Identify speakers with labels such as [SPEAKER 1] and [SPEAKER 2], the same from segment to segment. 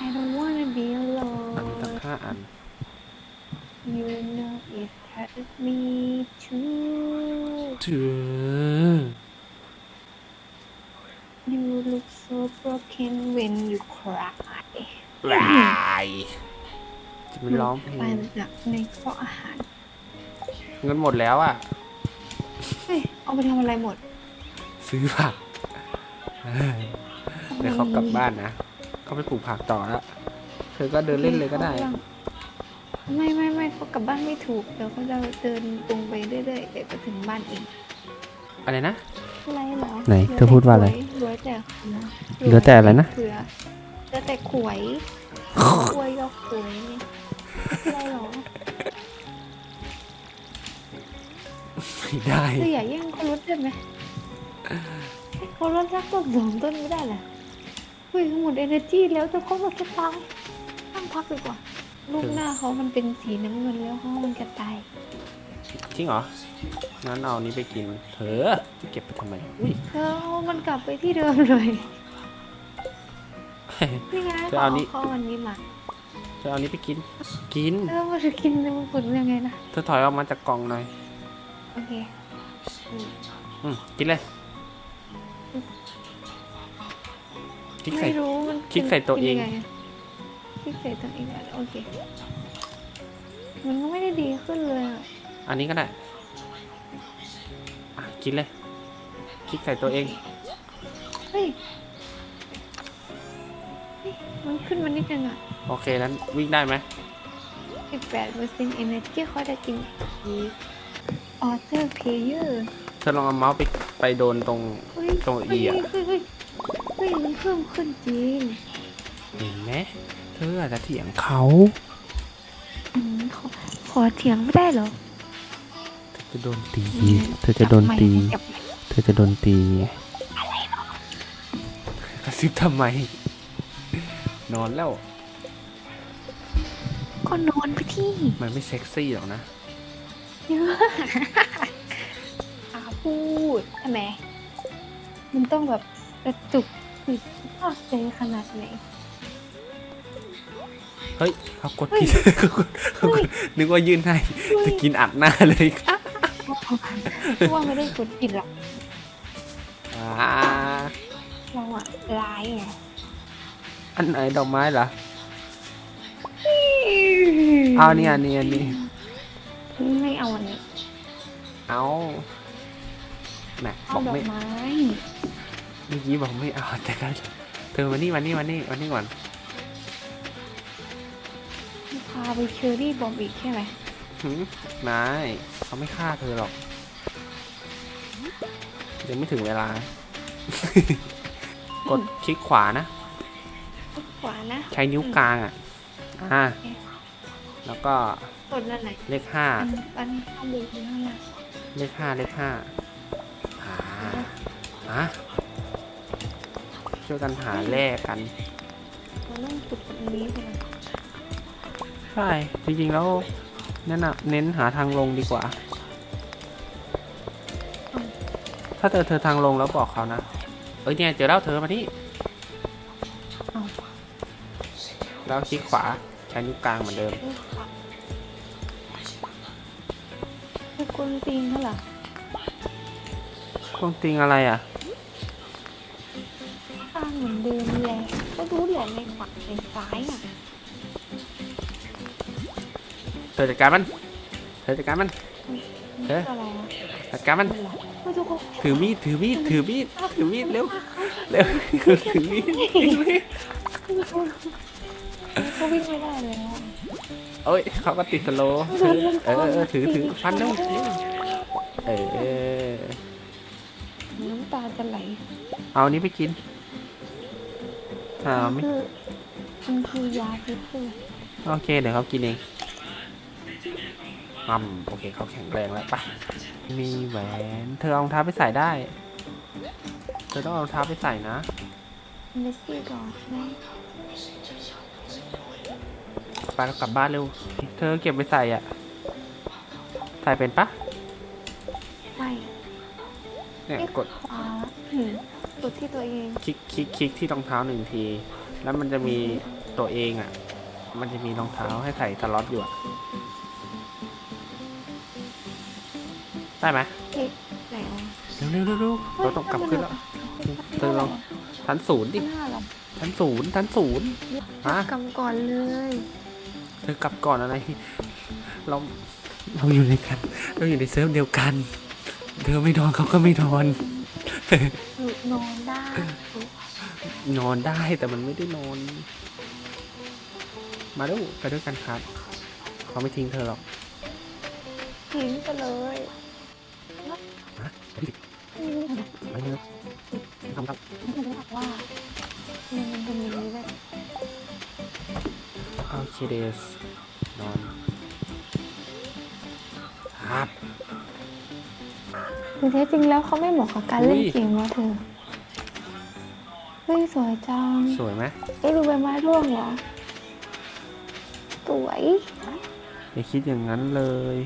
[SPEAKER 1] I don't wanna be
[SPEAKER 2] อันนี้ตั้ง
[SPEAKER 1] alone
[SPEAKER 2] ห้าอัน
[SPEAKER 1] You know it hurts me too
[SPEAKER 2] เถือ
[SPEAKER 1] You look so broken when you cry
[SPEAKER 2] ลายจะไปร้องเพล
[SPEAKER 1] ไป
[SPEAKER 2] ง
[SPEAKER 1] หนักในเพราะอาหาร
[SPEAKER 2] เงินหมดแล้วอะ
[SPEAKER 1] เฮ้ย เอาไปทำอะไรหมด
[SPEAKER 2] ซื้อผักเออเดี๋ยวเขากลับบ้านนะ เขาไปปลูกผักต่อแล้วเธอก็เดินเล่นเลยก็ได้
[SPEAKER 1] ไม่ไม่ไม่เขากลับบ้านไม่ถูก เดี๋ยวเขาจะเดินตรงไปเรื่อยๆเดี๋ยวจะถึงบ้านเอง
[SPEAKER 2] อะไรนะ
[SPEAKER 1] อะไรเหรอ
[SPEAKER 2] ไหนเธอพูดว่าอะไร
[SPEAKER 1] เหลือแต่
[SPEAKER 2] เหลือแต่อะไรนะ
[SPEAKER 1] เหลือเหลือแต่ขวยขวยก็ขวยนี่อะไรเหรอ
[SPEAKER 2] ไม่ได้
[SPEAKER 1] คืออย่าแย่งเขารถได้ไหมให้เขารถสักต้นสองต้นไม่ได้เหรอ เฮ้ยหมดเอเนอร์จีแล้วจะเขาหมดจะตายตั้งพักดีกว่าลูกหน้าเขามันเป็นสีน้ำเงินแล้วเขามันจะตาย
[SPEAKER 2] จริงเหรอ งั้นเอานี้ไปกินเธอจะเก็บไปทำไมอุ้ย
[SPEAKER 1] เธอเอามันกลับไปที่เดิมเลยนี่ไง
[SPEAKER 2] เธอเอานี้
[SPEAKER 1] เขาเอาอันนี้มา
[SPEAKER 2] จะเอานี้ไปกิน กิน
[SPEAKER 1] เออมันจะกินมันผลยังไงนะ
[SPEAKER 2] เธอถอยออกมาจากกล่องหน่อย
[SPEAKER 1] โอเค อืม
[SPEAKER 2] อืมกินเลยค ลิกใส่
[SPEAKER 1] ไม่รู้มัน
[SPEAKER 2] คลิกใส่ตัวเอง
[SPEAKER 1] กินยัไะคลิกใส่ตัวเองอะโอเค มันก็ไม่ได้ดีขึ้นเลยอะ
[SPEAKER 2] อันนี้ก็ได้อะกินเลย คลิกใส่ตัวเอง
[SPEAKER 1] เฮ้ยเฮ้ย มันขึ้นมานิดนึงอะ
[SPEAKER 2] โอเคนั้นวิ่งได้ไหม
[SPEAKER 1] 18เปอร์เซ็นต์ energy เขาจะกินอีก author player
[SPEAKER 2] เธอลองเอาเมาส์ไปไปโดนตรง
[SPEAKER 1] เฮ้ย
[SPEAKER 2] ตรง
[SPEAKER 1] เฮ้ย
[SPEAKER 2] E อะ
[SPEAKER 1] เฮ้ยเฮ้ยเฮ้ย มันเพิ่มขึ้นจริง
[SPEAKER 2] เห็นไหมเธออาจจะเถียงเขา
[SPEAKER 1] อืมขอขอเถียงไม่ได้เหรอ
[SPEAKER 2] เธอจะโดนตี เธอจะโดนตี
[SPEAKER 1] จับไมค์
[SPEAKER 2] เธอจะโดนตีไงกระซิบทำไม นอนแล้ว
[SPEAKER 1] ก็นอนไปที่
[SPEAKER 2] มันไม่เซ็กซี่หรอกนะ
[SPEAKER 1] เยอะอาพูดทำไมมันต้องแบบกระจุก จิตภาคใจขนาดไหน
[SPEAKER 2] เฮ้ยเขากดผิดเขากดเขากดนึกว่ายื่นให้จะกินอัดหน้าเลยครับ
[SPEAKER 1] ว่าไม่ได้กดผิดหรอก
[SPEAKER 2] อ่า
[SPEAKER 1] เราอะร้ายไง
[SPEAKER 2] อันไหนดอกไม้เหรอเอานี่อันนี้อันนี้
[SPEAKER 1] ไม่เอาอันนี้
[SPEAKER 2] เอาแหมบ
[SPEAKER 1] เอา
[SPEAKER 2] อก
[SPEAKER 1] ดอ
[SPEAKER 2] ไม่
[SPEAKER 1] กไม้
[SPEAKER 2] เมื่อกี้บอกไม่เอาแต่ก็เธอมานี่มานี่มานี่มานี่ก่อน
[SPEAKER 1] พาไปเชอรี่บอมอีกใช่ไหม
[SPEAKER 2] หืมนายเขาไม่ฆ่าเธอหรอกยังไม่ถึงเวลา กดคลิกขวานะ
[SPEAKER 1] ขวานะ
[SPEAKER 2] ใช้นิ้วกลางอะอ่าแล้วก็
[SPEAKER 1] กดนั่นไหน
[SPEAKER 2] เลขห้า
[SPEAKER 1] อันอันข้างบนข้างล่าง
[SPEAKER 2] เลขห้าเลขห้าหาฮะ ช่วยกันหาแลกกัน
[SPEAKER 1] เราต้องกดตรงนี้ใช่ไหม
[SPEAKER 2] ใช่จริงๆแล้วนั่นน่ะเน้นหาทางลงดีกว่า ถ้าเจอเธอทางลงแล้วบอกเขานะ เอ้ยเนี่ยเจอแล้วเธอมานี่
[SPEAKER 1] เอา
[SPEAKER 2] แล้วคลิกขวาใช้นิ้วกลางเหมือนเดิม
[SPEAKER 1] เอ้ยขวาคือกวนตีนเขาเหรอ
[SPEAKER 2] ตรงติงอะไรอะ
[SPEAKER 1] ข้างเหมือนเดิมแหละก็รู้แหละในขวาในซ้ายอะ
[SPEAKER 2] เธอจัดการมัน เธอจัดการมัน เอ๊ะ
[SPEAKER 1] อะไรอะ
[SPEAKER 2] จัดการมัน
[SPEAKER 1] อะไรเหรอไม่ทุกคน
[SPEAKER 2] ถือมีด ถือมีด ถือมีด ถือมีดเร็ว เร็ว ถือมีดถือมีด
[SPEAKER 1] เขาวิ่งไม่ได้เลยอะ
[SPEAKER 2] โอ้ยเขาก็ติดสโลว์ถือเออเออถือถือฟันเร็วเออ
[SPEAKER 1] น้ำตาจะไหล
[SPEAKER 2] เอาอันนี้ไปกิน อ่าไม่
[SPEAKER 1] คือมันคือยาพิษใช่ไหม
[SPEAKER 2] โอเค เดี๋ยวเขากินเองอืมโอเคเขาแข็งแรงแล้วปะมีแหวน เธอเอารองเท้าไปใส่ได้ เธอต้องเอารองเท้าไปใส่นะ
[SPEAKER 1] เมสซี่ก่อนนะ
[SPEAKER 2] ไปแล้วกลับบ้านเร็ว เธอเก็บไปใส่อะ ใส่เป็นปะ
[SPEAKER 1] ไม่
[SPEAKER 2] เนี่ย
[SPEAKER 1] เอ๊ะ
[SPEAKER 2] กด
[SPEAKER 1] ขวาหืม กดที่ตัวเอง
[SPEAKER 2] คลิกคลิกคลิกที่รองเท้าหนึ่งที แล้วมันจะมีตัวเองอะ มันจะมีรองเท้าให้ใส่สล็อตอยู่อะได้ไหม
[SPEAKER 1] ไหนวะ
[SPEAKER 2] เร็วเร็วเร็วเร็วเราต้องกลับขึ้นแล้วเธอลองชั้นศูนย์ดิ
[SPEAKER 1] ไม่น่าหรอก
[SPEAKER 2] ชั้นศูนย์ชั้นศูนย์ฮะ
[SPEAKER 1] กำก่อนเลย
[SPEAKER 2] เธอกลับก่อนอะไร เราเราอยู่ในกัน เราอยู่ในเซิร์ฟเดียวกัน เธอไม่นอนเขาก็ไม่นอน
[SPEAKER 1] ห นูนอนได้
[SPEAKER 2] นอนได้แต่มันไม่ได้นอน มาดูไปด้วยกันครับเขาไม่ทิ้งเธอหรอก
[SPEAKER 1] ทิ้งไปเลย
[SPEAKER 2] ฮะไปเลยทำครับ
[SPEAKER 1] มันบอกว่ามันมันเป็นอย่างนี้แบบ
[SPEAKER 2] โอเคเดสนอน
[SPEAKER 1] แท้จริงแล้วเขาไม่เหมาะกับการเล่น
[SPEAKER 2] อุ้ย
[SPEAKER 1] เกมวะเธอเฮ้ยสวยจัง
[SPEAKER 2] สวยไหม
[SPEAKER 1] เอ๊ะดูใบไม้ร่วงเหรอ สวย
[SPEAKER 2] อย่าคิดอย่างนั้นเลย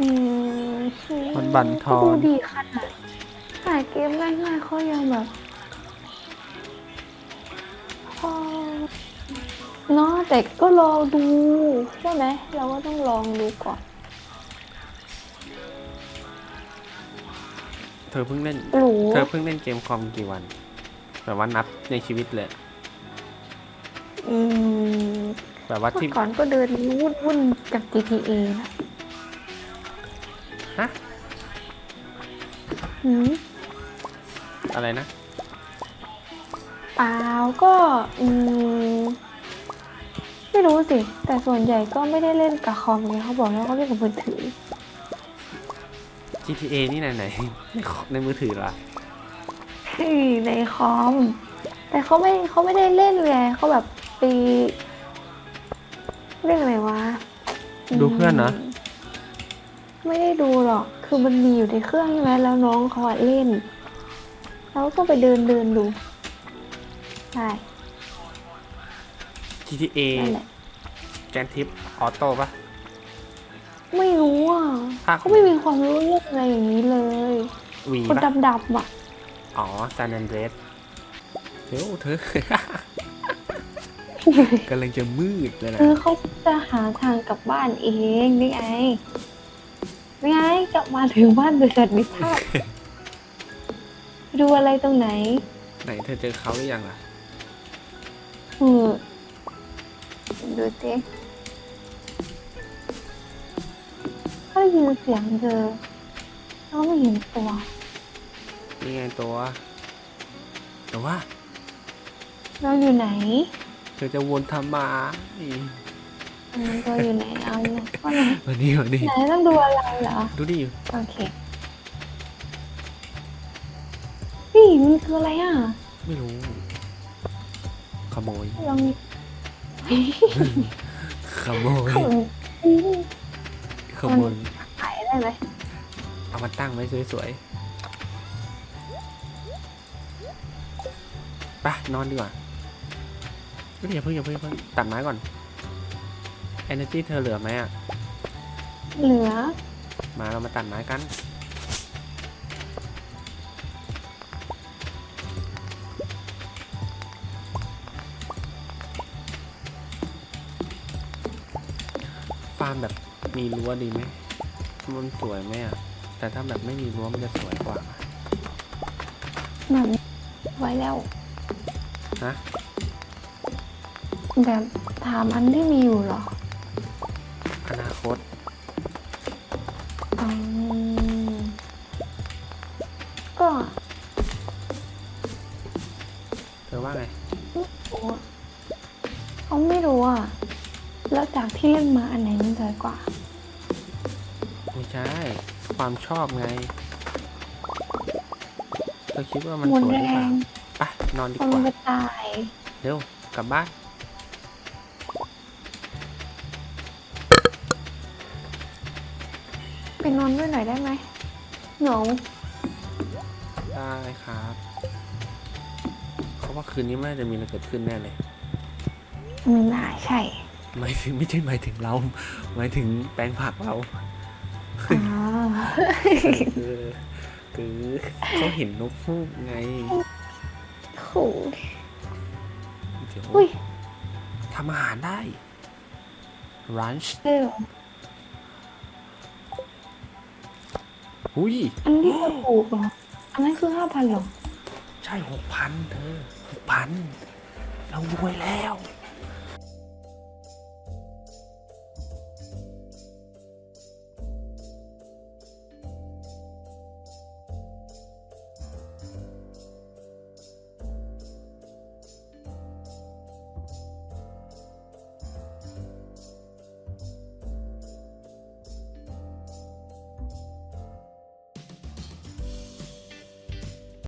[SPEAKER 1] อืม
[SPEAKER 2] มันบั่นทอน
[SPEAKER 1] ดูดีขนาดหาเกมง่ายๆเขายังแบบพอเนาะแต่ก็รอดูใช่ไหมเราก็ต้องลองดูก่อน
[SPEAKER 2] เธอเพิ่งเล่น
[SPEAKER 1] หรู
[SPEAKER 2] เธอเพิ่งเล่นเกมคอมกี่วัน แบบว่านับในชีวิตเลย
[SPEAKER 1] อืม
[SPEAKER 2] แบบว่า
[SPEAKER 1] เมื่
[SPEAKER 2] ที่
[SPEAKER 1] อก่อนก็เดินวุ่นวุ่นๆกับ GTA นะ
[SPEAKER 2] ฮะ
[SPEAKER 1] หืม
[SPEAKER 2] อะไรนะ
[SPEAKER 1] เปล่าก็อืมไม่รู้สิ แต่ส่วนใหญ่ก็ไม่ได้เล่นกับคอมไงเขาบอกแล้วเขาเล่นกับมือถือ
[SPEAKER 2] GTA นี่ไหนไหนในคอมในมือถือเหรอ
[SPEAKER 1] เฮ้ยในคอม แต่เขาไม่เขาไม่ได้เล่นไงเขาแบบไปเรียกอะไรวะ
[SPEAKER 2] ดูเพื่อนนะ
[SPEAKER 1] มไม่ได้ดูหรอก คือมันมีอยู่ในเครื่องใช่ไหมแล้วน้องเขาอะเล่น แล้วก็ไปเดินเดินดู ใช่
[SPEAKER 2] GTA
[SPEAKER 1] นั่นแหละ
[SPEAKER 2] แกนทิปออโต้ปะ
[SPEAKER 1] ไม่รู้อะ
[SPEAKER 2] ภาค
[SPEAKER 1] เขาไม่มีความรู้เรื่องอะไรอย่างนี้เลย
[SPEAKER 2] วี
[SPEAKER 1] คน
[SPEAKER 2] ปะ
[SPEAKER 1] ดำๆอะ
[SPEAKER 2] อ๋อซาน a n นเดรสเดี๋ยวเธอกำลังจะมืดเลยนะ
[SPEAKER 1] คือเขาจะหาทางกลับบ้านเองนี่ไงนี่ไงกลับมาถึงบ้านโดยสันติภาพดูอะไรตรงไหน
[SPEAKER 2] ไหนเธอเจอเขาหรือยังล่ะ
[SPEAKER 1] เออดูสิ ถ้าได้ยินเสียงเธอเราไม่เห็นตัว
[SPEAKER 2] นี่ไงตัวแต่ว่า
[SPEAKER 1] เราอยู่ไหน
[SPEAKER 2] เธอจะวนทำไมา
[SPEAKER 1] เออตัวอยู่ไหนเอาเนี่ยว่าไหน
[SPEAKER 2] วันนี้วันนี้
[SPEAKER 1] ไหนต้องดูอะไรเหรอ
[SPEAKER 2] ดูดิ
[SPEAKER 1] โอเคนี่มันคืออะไรอะ
[SPEAKER 2] ไม่รู้ ขโมย
[SPEAKER 1] ลอง
[SPEAKER 2] ขโมย
[SPEAKER 1] ขนอืม
[SPEAKER 2] ขโมย
[SPEAKER 1] ขายได้ไหม
[SPEAKER 2] เอามาตั้งไว้สวยๆไปนอนดีกว่าเฮ้ยอย่าเพิ่งอย่าเพิ่งอย่าเพิ่งตัดไม้ก่อน energy เธอเหลือไหมอะ
[SPEAKER 1] เหลือ
[SPEAKER 2] มาเรามาตัดไม้กันฟาร์มแบบ มีรั้วดีไหมมันสวยไหมอะ แต่ถ้าแบบไม่มีรั้วมันจะสวยกว่า
[SPEAKER 1] แบบไว้แล้ว
[SPEAKER 2] ฮะ
[SPEAKER 1] แบบถามอันที่มีอยู่เหรอ
[SPEAKER 2] อนาคต
[SPEAKER 1] อืมก็
[SPEAKER 2] เธอว่าไง
[SPEAKER 1] โอ้เขาไม่รู้อะ แล้วจากที่เล่นมาอันไหน
[SPEAKER 2] ใช่ ความชอบไงเธอคิดว่ามัน
[SPEAKER 1] หมด
[SPEAKER 2] สวย
[SPEAKER 1] แร
[SPEAKER 2] หรือเปล่างไปนอนดี
[SPEAKER 1] คน
[SPEAKER 2] กว่า
[SPEAKER 1] จะตาย
[SPEAKER 2] เร็วกลับบ้าน
[SPEAKER 1] ไปนอนด้วยหน่อยได้ไหมเหงา
[SPEAKER 2] ได้ครับเขาว่าคืนนี้ไม่น่าจะมีอะไรเกิดขึ้นแน่เลย
[SPEAKER 1] ไม่น่าใช่
[SPEAKER 2] หมายถึงไม่ใช่หมายถึงเรา หมายถึงแปลงผักเรา
[SPEAKER 1] อ่า
[SPEAKER 2] คือคือเขาเห็นนกฮูกไง
[SPEAKER 1] โห
[SPEAKER 2] เดี๋ยว
[SPEAKER 1] อุ้ย
[SPEAKER 2] ทำอาหารได้รันช์
[SPEAKER 1] ได้เหรอ
[SPEAKER 2] อุ้ย
[SPEAKER 1] อันนี้จะปลูกเหรออันนั้นคือห้าพันหรอ
[SPEAKER 2] ใช่หกพันเธอหกพันเรารวยแล้ว
[SPEAKER 1] โ